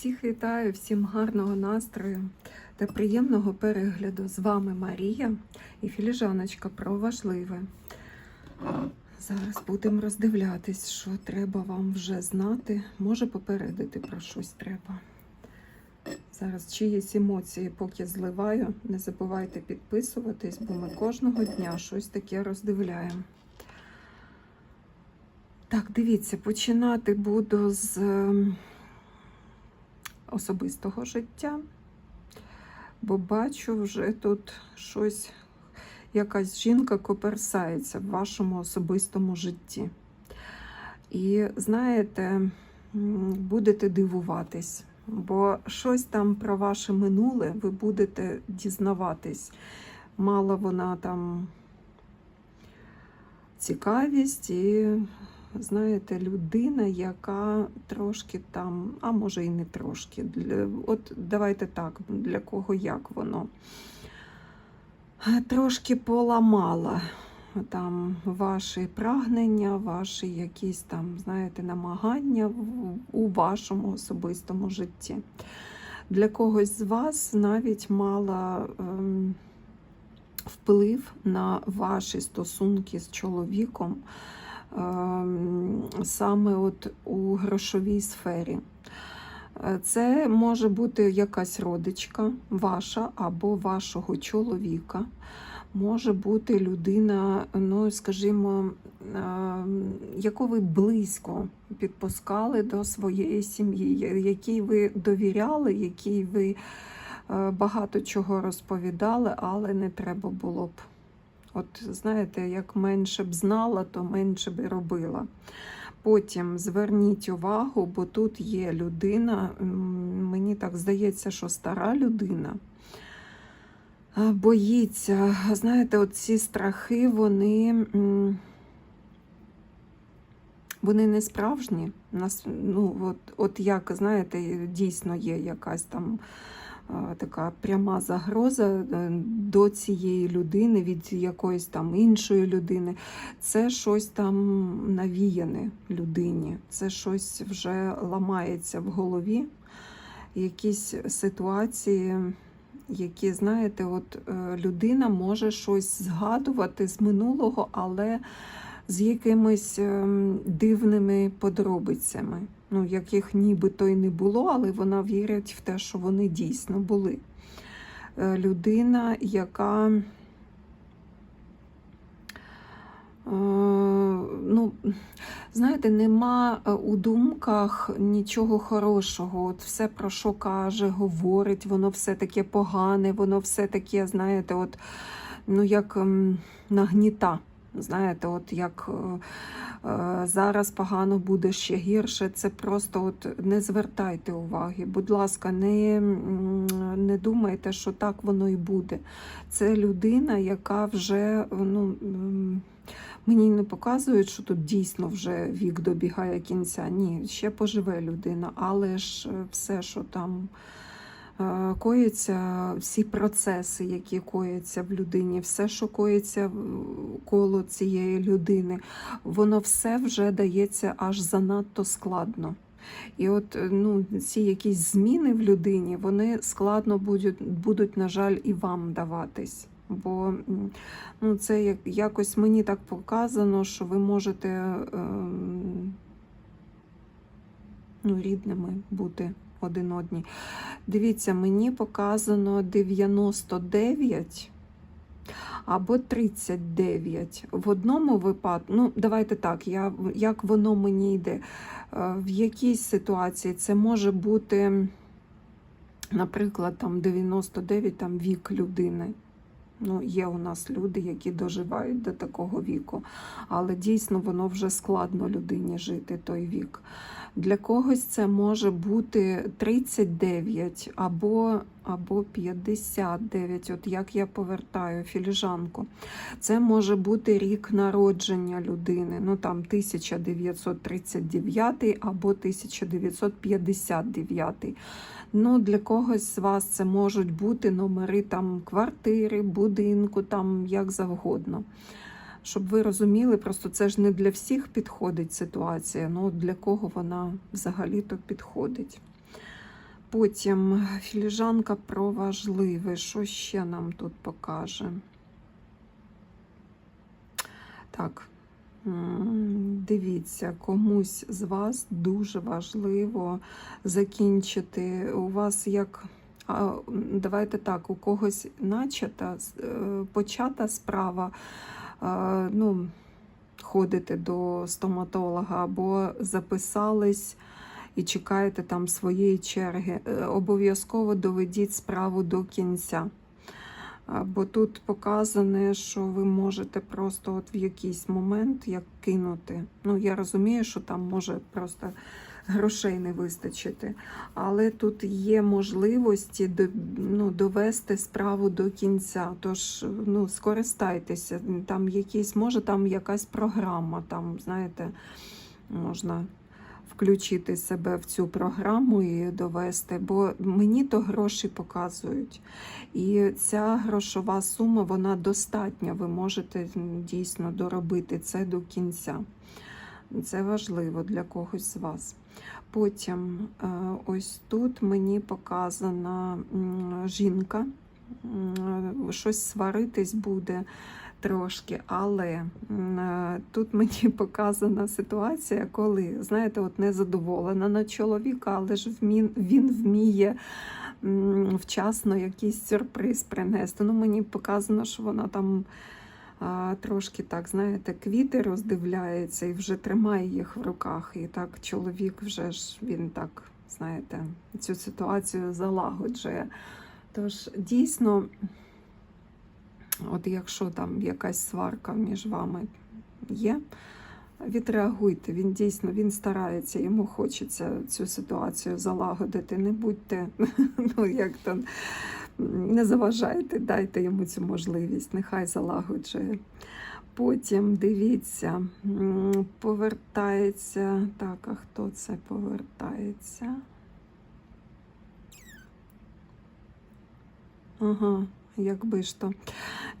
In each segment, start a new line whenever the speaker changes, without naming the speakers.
Всіх вітаю, всім гарного настрою та приємного перегляду. З вами Марія і філіжаночка про важливе. Зараз будемо роздивлятись, що треба вам вже знати. Може попередити про щось треба. Зараз чиїсь емоції, поки зливаю. Не забувайте підписуватись, бо ми кожного дня щось таке роздивляємо. Так, дивіться, починати буду з ем, особистого життя, бо бачу вже тут щось, якась жінка коперсається в вашому особистому житті. І знаєте, будете дивуватись, бо щось там про ваше минуле ви будете дізнаватись. Мала вона там цікавість і знаєте, людина, яка трошки там, а може і не трошки. От давайте так, для кого як воно. Трошки поламала там ваші прагнення, ваші якісь там, знаєте, намагання у вашому особистому житті. Для когось з вас навіть мала ем, вплив на ваші стосунки з чоловіком саме от у грошовій сфері. Е, Це може бути якась родичка ваша або вашого чоловіка. Може бути людина, ну скажімо, ем, яку ви близько підпускали до своєї сім'ї, якій ви довіряли, якій ви е, багато чого розповідали, але не треба було б. От знаєте, як менше б знала, то менше б і робила. Потім зверніть увагу, бо тут є людина, мені так здається, що стара людина. Боїться, знаєте, от ці страхи, вони, вони не справжні. Ну, от, от як, знаєте, дійсно є якась там така пряма загроза е, до цієї людини від якоїсь там іншої людини. Це щось там навіяне людині, це щось вже ламається в голові, якісь ситуації. Які, знаєте, от е, людина може щось згадувати з минулого, але з якимись ем, дивними подробицями, ну, яких нібито й не було, але вона вірить в те, що вони дійсно були. Е, Людина, яка е, ну, знаєте, нема е, у думках нічого хорошого. От все, про що каже, говорить, воно все таке погане, воно все таке, знаєте, от, ну, як ем, нагніта. Знаєте, от як е, е, зараз погано буде ще гірше, це просто от не звертайте уваги. Будь ласка, не, не думайте, що так воно і буде. Це людина, яка вже ну, мені не показують, що тут дійсно вже вік добігає кінця. Ні, ще поживе людина, але ж е, все, що там коїться, всі процеси, які кояться в людині, все, що коїться коло цієї людини, воно все вже дається аж занадто складно. І от е, ну, ці якісь зміни в людині, вони складно будуть, будуть, на жаль, і вам даватись. Бо ну, це як, якось мені так показано, що ви можете ем, ну, рідними бути один одній. Дивіться, мені показано 99 або 39. В одному випадку, ну давайте так, я, як воно мені йде. Е, В якійсь ситуації це може бути, наприклад, там 99 там, вік людини. Ну, є у нас люди, які доживають до такого віку, але дійсно воно вже складно людині жити той вік. Для когось це може бути 39 або, або 59, от як я повертаю філіжанку. Це може бути рік народження людини, ну там 1939 або 1959. Ну, для когось з вас це можуть бути номери там квартири, будинку, там як завгодно. Щоб ви розуміли, просто це ж не для всіх підходить ситуація, ну для кого вона взагалі-то підходить. Потім філіжанка про важливе. Що ще нам тут покаже? Так, дивіться, комусь з вас дуже важливо закінчити. У вас як. Давайте так, у когось начата, е, почата справа, е, ну, ходите до стоматолога або записались і чекаєте там своєї черги. Е, Обов'язково доведіть справу до кінця. Бо тут показане, що ви можете просто от в якийсь момент як кинути. Ну, я розумію, що там може просто грошей не вистачити, але тут є можливості ну, довести справу до кінця. Тож ну, скористайтеся. Там якісь, може, там якась програма, там, знаєте, можна включити себе в цю програму і довести, бо мені то гроші показують. І ця грошова сума вона достатня. Ви можете дійсно доробити це до кінця. Це важливо для когось з вас. Потім е, ось тут мені показана жінка, щось сваритись буде трошки, але е, тут мені показана ситуація, коли, знаєте, от незадоволена на чоловіка, але ж він вміє вчасно якийсь сюрприз принести. Ну, мені показано, що вона там трошки так, знаєте, квіти роздивляється і вже тримає їх в руках. І так чоловік вже ж він так, знаєте, цю ситуацію залагоджує. Тож дійсно, от якщо там якась сварка між вами є, відреагуйте. Він дійсно він старається, йому хочеться цю ситуацію залагодити. Не будьте, ну як то не заважайте, дайте йому цю можливість, нехай залагоджує. Потім дивіться, повертається. Так, а хто це повертається? Ага, якби ж то.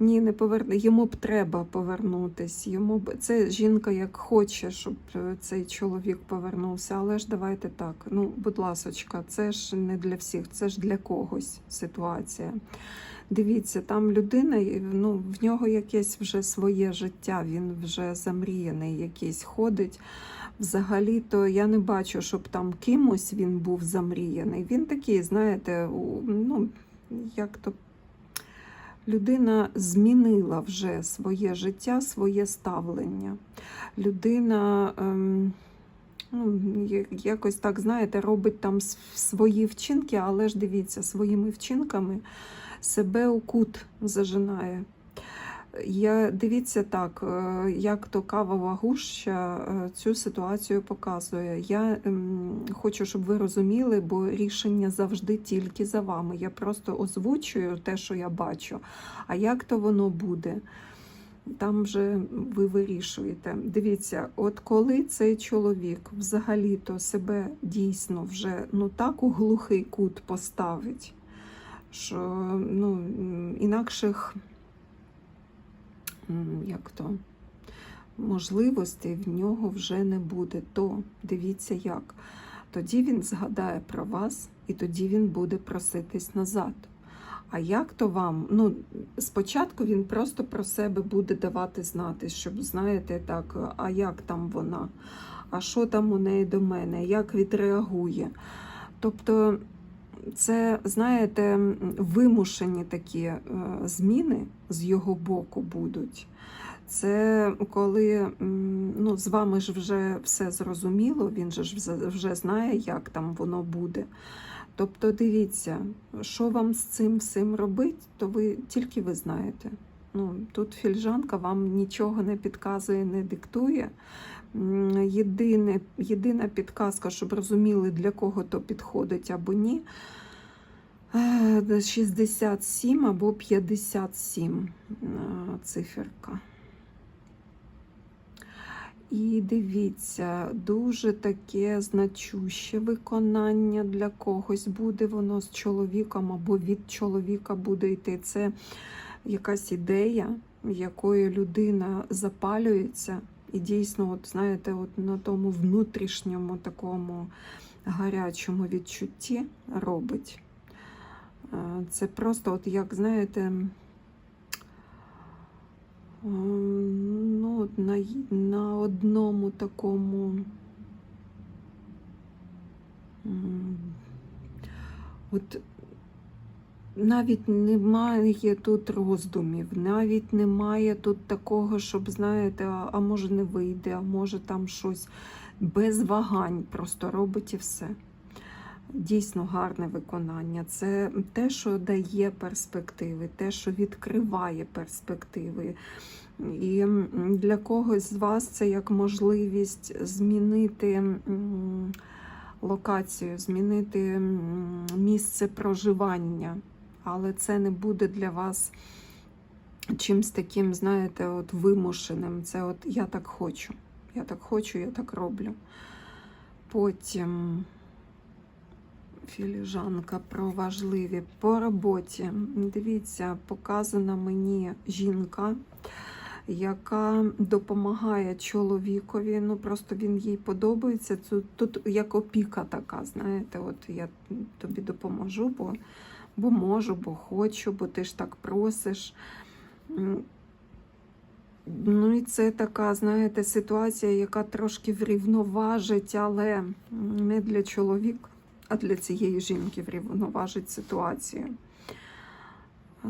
Ні, не поверне. Йому б треба повернутись. Йому б це жінка як хоче, щоб е, цей чоловік повернувся. Але ж давайте так. Ну, будь ласочка, це ж не для всіх, це ж для когось ситуація. Дивіться, там людина, ну, в нього якесь вже своє життя, він вже замріяний, якийсь ходить. Взагалі-то я не бачу, щоб там кимось він був замріяний. Він такий, знаєте, ну, як то людина змінила вже своє життя, своє ставлення. Людина. Ем, Ну, якось так, знаєте, робить там свої вчинки, але ж дивіться, своїми вчинками себе у кут зажинає. Я дивіться так, е, як то кавова гуща е, цю ситуацію показує. Я ем, хочу, щоб ви розуміли, бо рішення завжди тільки за вами. Я просто озвучую те, що я бачу. А як то воно буде? Там вже ви вирішуєте. Дивіться, от коли цей чоловік взагалі-то себе дійсно вже ну так у глухий кут поставить, що ну, інакших як то, можливостей в нього вже не буде, то дивіться як. Тоді він згадає про вас, і тоді він буде проситись назад. А як то вам? Ну, спочатку він просто про себе буде давати знати, щоб знаєте, так, а як там вона, а що там у неї до мене, як відреагує. Тобто, це, знаєте, вимушені такі е, зміни з його боку будуть. Це коли ну, з вами ж вже все зрозуміло, він же ж вже- знає, як там воно буде. Тобто, дивіться, що вам з цим всім робити, то ви тільки ви знаєте. Ну, тут фільжанка вам нічого не підказує, не диктує. Єдине, єдина підказка, щоб розуміли, для кого то підходить або ні. е, 67 або 57 е, циферка. І дивіться, дуже таке значуще виконання для когось буде воно з чоловіком або від чоловіка буде йти. Це якась ідея, якою людина запалюється, і дійсно, от знаєте, от на тому внутрішньому такому гарячому відчутті робить. Е, Це просто, от як знаєте, ну, на, на одному такому. От навіть немає тут роздумів, навіть немає тут такого, щоб, знаєте, а, може не вийде, а може там щось без вагань, просто робить і все. Дійсно гарне виконання. Це те, що дає перспективи, те, що відкриває перспективи. І для когось з вас це як можливість змінити локацію, змінити місце проживання. Але це не буде для вас чимсь таким, знаєте, от вимушеним. Це от я так хочу. Я так хочу, я так роблю. Потім філіжанка про важливі по роботі. Дивіться, показана мені жінка, яка допомагає чоловікові. Ну просто він їй подобається. Тут, тут як опіка така, знаєте, от я тобі допоможу, бо, бо можу, бо хочу, бо ти ж так просиш. Ну і це така, знаєте, ситуація, яка трошки врівноважить, але не для чоловіка, а для цієї жінки врівноважить ситуацію. Е,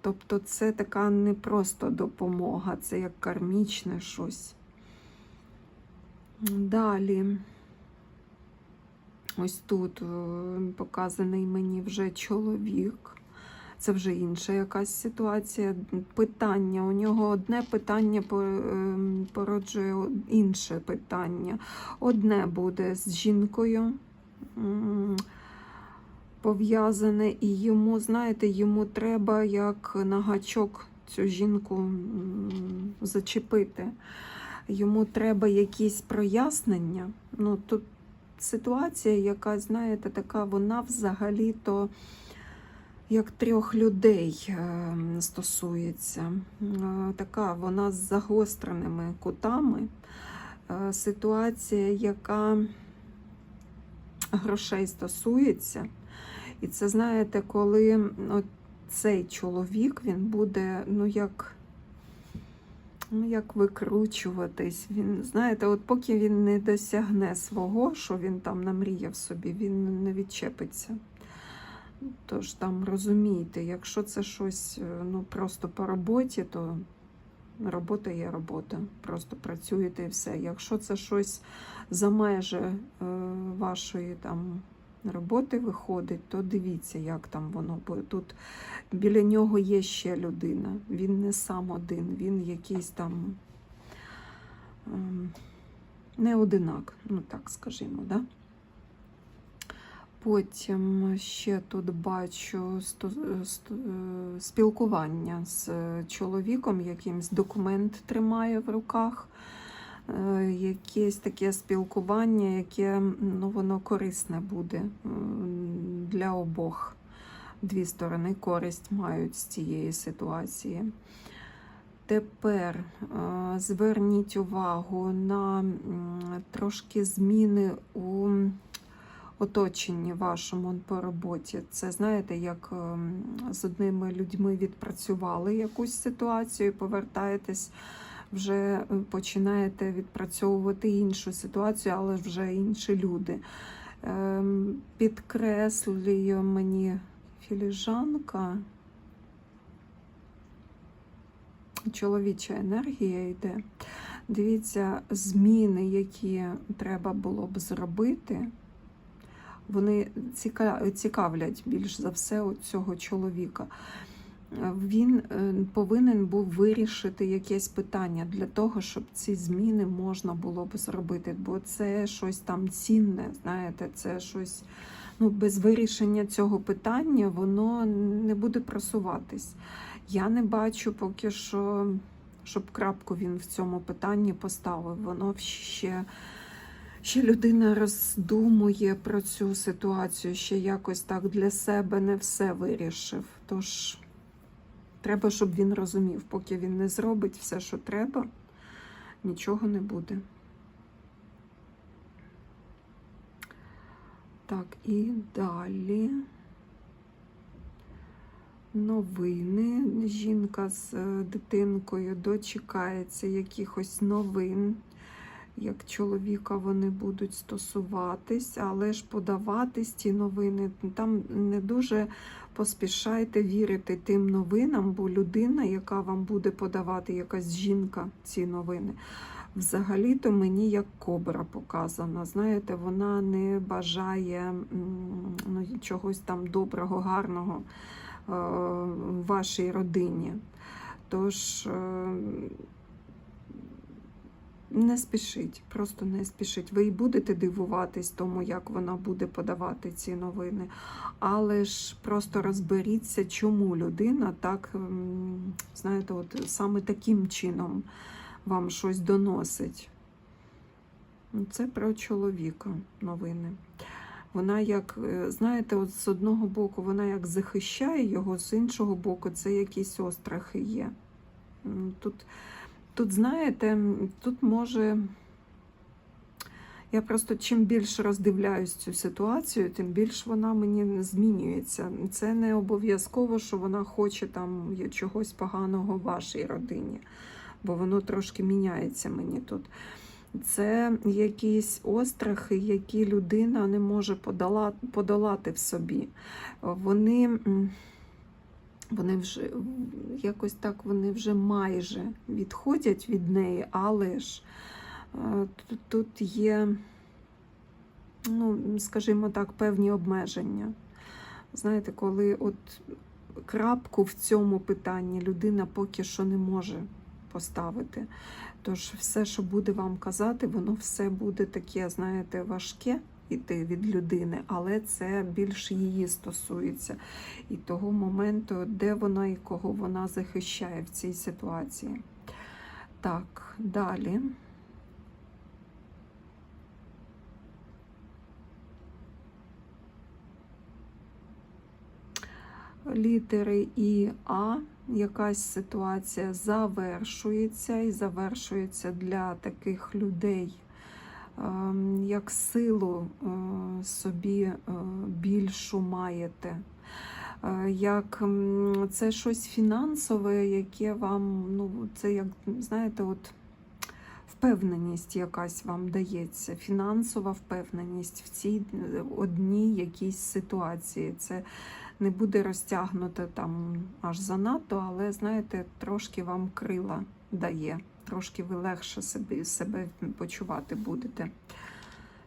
Тобто це така не просто допомога, це як кармічне щось. Далі. Ось тут е, показаний мені вже чоловік. Це вже інша якась ситуація. Питання. У нього одне питання ем, породжує інше питання. Одне буде з жінкою пов'язане, і йому, знаєте, йому треба як на гачок цю жінку зачепити. Йому треба якісь прояснення. Ну, тут ситуація, яка, знаєте, така, вона взагалі-то як трьох людей е, стосується. Е, Така вона з загостреними кутами. Е, Ситуація, яка грошей стосується. І це, знаєте, коли цей чоловік він буде, ну як. Ну, як викручуватись. Він, знаєте, от поки він не досягне свого, що він там намріяв собі, він не відчепиться. Тож там розумієте, якщо це щось е, ну, просто по роботі, то робота є робота. Просто працюєте і все. Якщо це щось за межі е, вашої там роботи виходить, то дивіться, як там воно. Бо тут біля нього є ще людина. Він не сам один, він якийсь там ем, не одинак, ну так скажімо, да? Потім ще тут бачу е, спілкування з чоловіком, якимсь документ тримає в руках. Е, Якесь таке спілкування, яке ну, воно корисне буде для обох. Дві сторони користь мають з цієї ситуації. Тепер е, зверніть увагу на трошки зміни у оточенні вашому по роботі. Це знаєте, як ем, з одними людьми відпрацювали якусь ситуацію, повертаєтесь, вже е, починаєте відпрацьовувати іншу ситуацію, але вже інші люди. Ем, Підкреслює мені філіжанка. Чоловіча енергія йде. Дивіться, зміни, які треба було б зробити, вони цікавлять більш за все цього чоловіка. Він е, повинен був вирішити якесь питання для того, щоб ці зміни можна було б зробити, бо це щось там цінне, знаєте, це щось ну, без вирішення цього питання воно не буде просуватись. Я не бачу поки що, щоб крапку він в цьому питанні поставив. Воно ще, ще людина роздумує про цю ситуацію, ще якось так для себе не все вирішив. Тож треба, щоб він розумів, поки він не зробить все, що треба, нічого не буде. Так, і далі. Новини. Жінка з е, дитинкою дочекається якихось новин. Як чоловіка вони будуть стосуватись, але ж подаватись ті новини. Там не дуже поспішайте вірити тим новинам, бо людина, яка вам буде подавати, якась жінка ці новини, взагалі-то мені як кобра показана. Знаєте, вона не бажає ну, чогось там доброго, гарного е, вашій родині. Тож е, не спішіть, просто не спішіть. Ви і будете дивуватись тому, як вона буде подавати ці новини. Але ж просто розберіться, чому людина так, знаєте, от саме таким чином вам щось доносить. Це про чоловіка новини. Вона як, е, знаєте, от з одного боку вона як захищає його, з іншого боку, це якісь острахи є. Тут, тут знаєте, тут може. Я просто чим більше роздивляюсь цю ситуацію, тим більше вона мені змінюється. Це не обов'язково, що вона хоче там чогось поганого вашій родині, бо воно трошки міняється мені тут. Це якісь острахи, які людина не може подолати в собі. Вони, вони вже якось так вони вже майже відходять від неї, але ж е, тут- є, ну, скажімо так, певні обмеження. Знаєте, коли от крапку в цьому питанні людина поки що не може поставити. Тож все, що буде вам казати, воно все буде таке, знаєте, важке іти від людини, але це більш її стосується і того моменту, де вона і кого вона захищає в цій ситуації. Так, далі. Літери І А, якась ситуація завершується і завершується для таких людей, як силу е, собі е, більшу маєте. Е, Як це щось фінансове, яке вам, ну, це як, знаєте, от впевненість якась вам дається, фінансова впевненість в цій одній якійсь ситуації. Це не буде розтягнуто там аж занадто, але знаєте, трошки вам крила дає, трошки ви легше себе, себе почувати будете.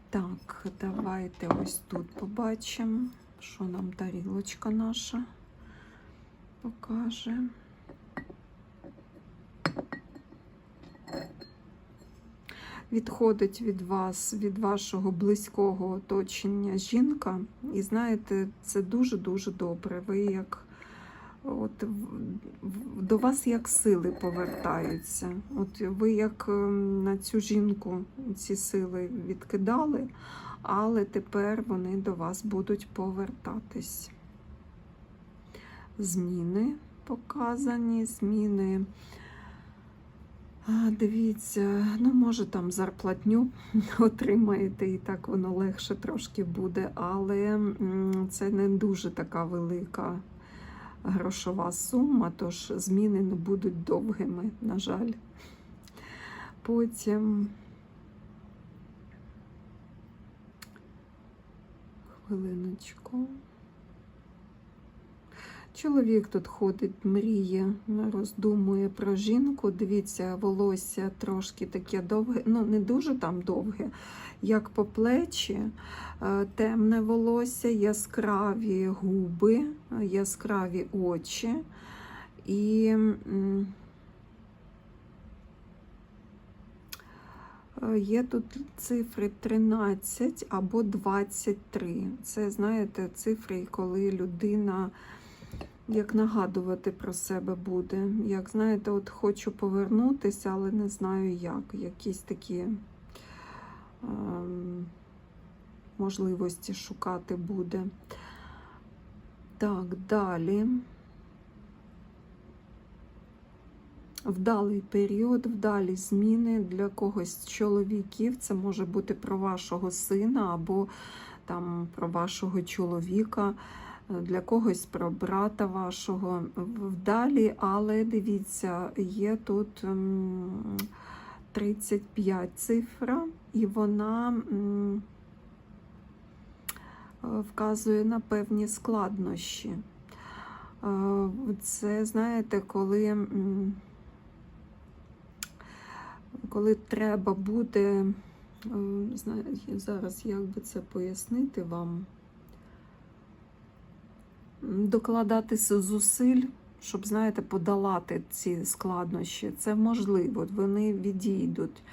Так, давайте ось тут побачимо, що нам тарілочка наша покаже. Відходить від вас, від вашого близького оточення жінка, і знаєте, це дуже-дуже добре. Ви як от до вас як сили повертаються. От ви як ем, на цю жінку ці сили відкидали, але тепер вони до вас будуть повертатись. Зміни показані, зміни. Дивіться, ну може там зарплатню отримаєте, і так воно легше трошки буде, але це не дуже така велика грошова сума, тож зміни не будуть довгими, на жаль. Потім хвилиночку. Чоловік тут ходить, мріє, роздумує про жінку. Дивіться, волосся трошки таке довге, ну не дуже там довге, як по плечі, Е, темне волосся, яскраві губи, яскраві очі. І е, є тут цифри 13 або 23. Це, знаєте, цифри, коли людина як нагадувати про себе буде. Як знаєте, от хочу повернутися, але не знаю як. Якісь такі ем, можливості шукати буде. Так, далі. Вдалий період, вдалі зміни для когось з чоловіків. Це може бути про вашого сина або там про вашого чоловіка, е, для когось про брата вашого вдалі, але дивіться, є тут 35 цифра, і вона е, вказує на певні складнощі. Е, Це, знаєте, коли, коли треба буде, е, зараз як би це пояснити вам, М, докладати зусиль, щоб, знаєте, подолати ці складнощі. Це можливо, вони відійдуть.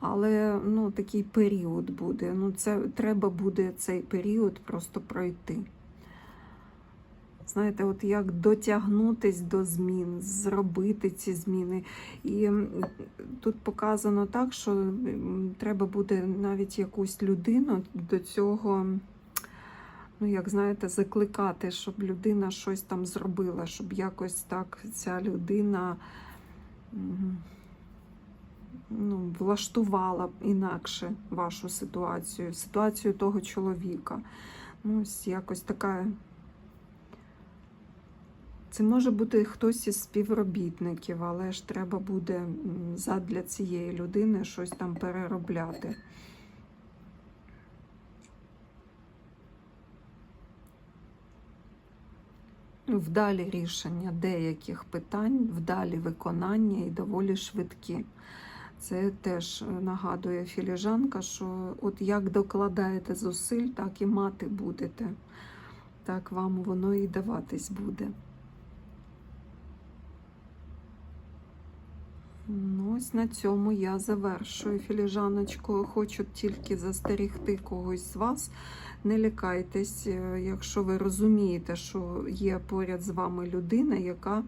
Але ну, такий період буде. Ну, це треба буде цей період просто пройти. Знаєте, от як дотягнутись до змін, зробити ці зміни. І тут показано так, що треба буде навіть якусь людину до цього, ну як знаєте, закликати, щоб людина щось там зробила, щоб якось так ця людина ну, влаштувала інакше вашу ситуацію, ситуацію того чоловіка. Ну, ось якось така. Це може бути хтось із співробітників, але ж треба буде задля цієї людини щось там переробляти. Вдалі рішення деяких питань, вдалі виконання і доволі швидкі. Це теж е, нагадує філіжанка, що от як докладаєте зусиль, так і мати будете. Так вам воно і даватись буде. Ну, ось на цьому я завершую філіжаночку. Хочу тільки застерігти когось з вас. Не лякайтесь, е, якщо ви розумієте, що є поряд з вами людина, яка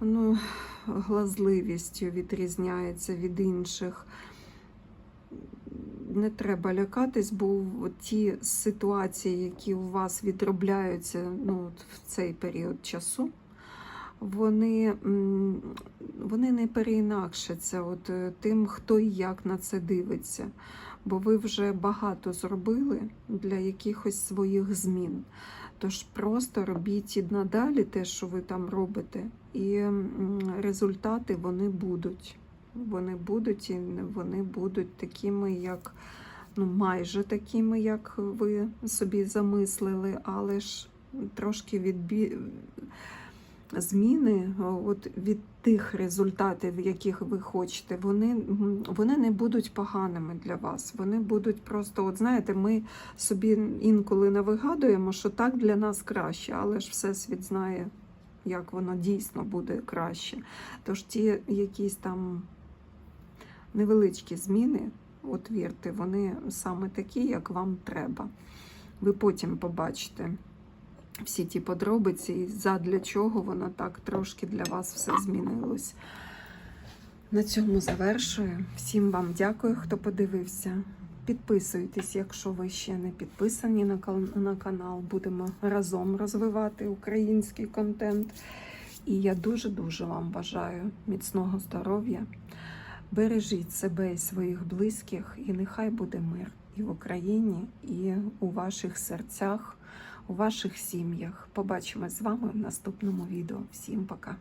ну, глазливістю відрізняється від інших. Не треба лякатись, бо ті ситуації, які у вас відробляються ну, в цей період часу, вони, вони не переінакшаться от, е, тим, хто і як на це дивиться. Бо ви вже багато зробили для якихось своїх змін. Тож просто робіть і надалі те, що ви там робите, і результати вони будуть. Вони будуть і вони будуть такими, як ну, майже такими, як ви собі замислили, але ж трошки відбі... зміни от від тих результатів, яких ви хочете, вони, вони не будуть поганими для вас. Вони будуть просто, от знаєте, ми собі інколи не вигадуємо, що так для нас краще, але ж Всесвіт знає, як воно дійсно буде краще. Тож ті якісь там невеличкі зміни, от вірте, вони саме такі, як вам треба. Ви потім побачите всі ті подробиці, і задля чого воно так трошки для вас все змінилось. На цьому завершую. Всім вам дякую, хто подивився. Підписуйтесь, якщо ви ще не підписані на канал. Будемо разом розвивати український контент. І я дуже-дуже вам бажаю міцного здоров'я. Бережіть себе і своїх близьких, і нехай буде мир і в Україні, і у ваших серцях, у ваших сім'ях. Побачимось з вами в наступному відео. Всім пока!